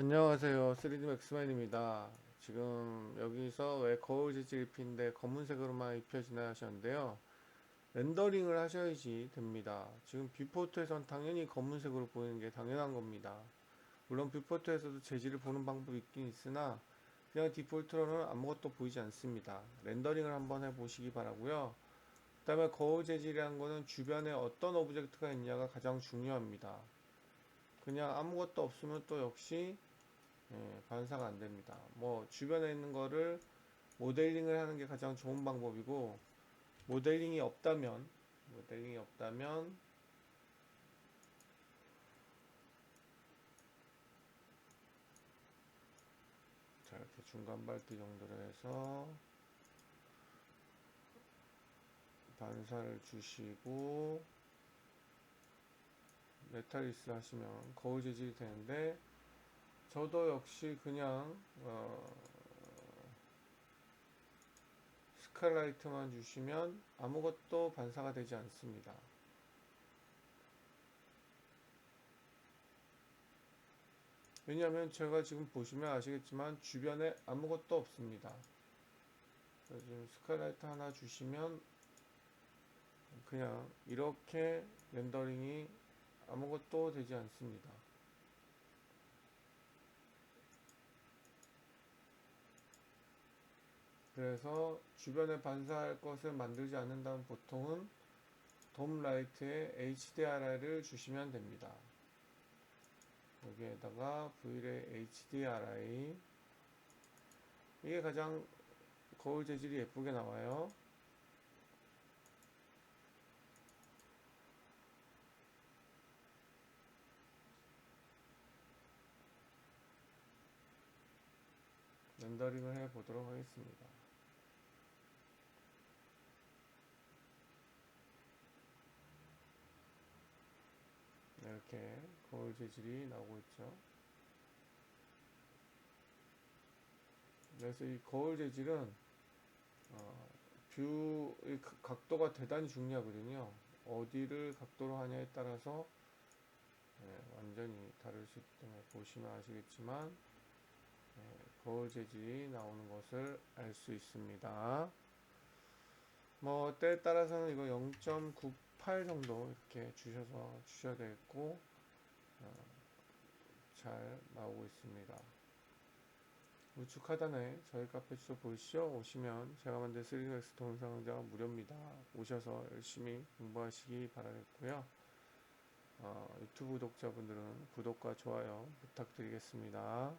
안녕하세요. 3D 맥스맨입니다. 지금 여기서 왜 거울 재질 입힌데 검은색으로만 입혀지나 하셨는데요. 렌더링을 하셔야지 됩니다. 지금 뷰포트에선 당연히 검은색으로 보이는 게 당연한 겁니다. 물론 뷰포트에서도 재질을 보는 방법이 있긴 있으나 그냥 디폴트로는 아무것도 보이지 않습니다. 렌더링을 한번 해 보시기 바라고요. 그 다음에 거울 재질이라는 거는 주변에 어떤 오브젝트가 있냐가 가장 중요합니다. 그냥 아무것도 없으면 또 역시 예, 반사가 안 됩니다. 뭐 주변에 있는 거를 모델링을 하는 게 가장 좋은 방법이고 모델링이 없다면 모델링이 없다면 자 이렇게 중간 밝기 정도로 해서 반사를 주시고 메탈리스 하시면 거울 재질이 되는데 저도 역시 그냥 어, 스칼라이트만 주시면 아무것도 반사가 되지 않습니다. 왜냐하면 제가 지금 보시면 아시겠지만 주변에 아무것도 없습니다. 지금 스칼라이트 하나 주시면 그냥 이렇게 렌더링이 아무것도 되지 않습니다. 그래서 주변에 반사할 것을 만들지 않는다면 보통은 돔 라이트에 HDRI를 주시면 됩니다. 여기에다가 V의 HDRI 이게 가장 거울 재질이 예쁘게 나와요. 렌더링을 해 보도록 하겠습니다. 네, 이렇게 거울 재질이 나오고 있죠. 그래서 이 거울 재질은 어, 뷰의 각- 각도가 대단히 중요하거든요. 어디를 각도로 하냐에 따라서 네, 완전히 다를 수 있기 때문에 보시면 아시겠지만 네, 거울 재질이 나오는 것을 알 수 있습니다. 뭐 때에 따라서는 이거 0.98 정도 이렇게 주셔서 주셔야 되겠고 어, 잘 나오고 있습니다. 우측 하단에 저희 카페 주소 보이시죠? 오시면 제가 만든 3DX 동영상 강좌가 무료입니다. 오셔서 열심히 공부하시기 바라겠고요. 어, 유튜브 구독자분들은 구독과 좋아요 부탁드리겠습니다.